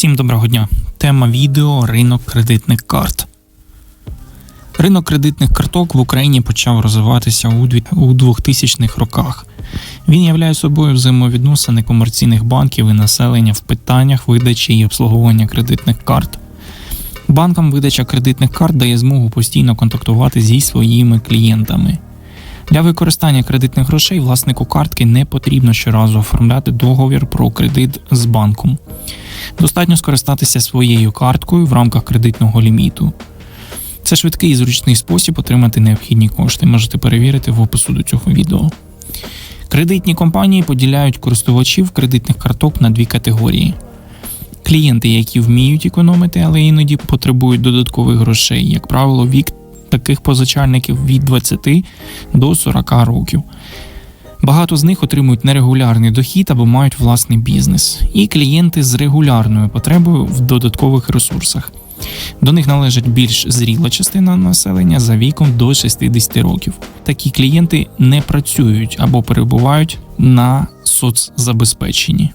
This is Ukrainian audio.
Всім доброго дня. Тема відео ринок кредитних карт. Ринок кредитних карток в Україні почав розвиватися у 2000-х роках. Він являє собою взаємовідносини комерційних банків і населення в питаннях видачі і обслуговування кредитних карт. Банкам видача кредитних карт дає змогу постійно контактувати зі своїми клієнтами. Для використання кредитних грошей власнику картки не потрібно щоразу оформляти договір про кредит з банком. Достатньо скористатися своєю карткою в рамках кредитного ліміту. Це швидкий і зручний спосіб отримати необхідні кошти. Можете перевірити в опису до цього відео. Кредитні компанії поділяють користувачів кредитних карток на дві категорії: клієнти, які вміють економити, але іноді потребують додаткових грошей. Як правило, вік таких позичальників від 20 до 40 років. Багато з них отримують нерегулярний дохід або мають власний бізнес, і клієнти з регулярною потребою в додаткових ресурсах. До них належить більш зріла частина населення за віком до 60 років. Такі клієнти не працюють або перебувають на соцзабезпеченні.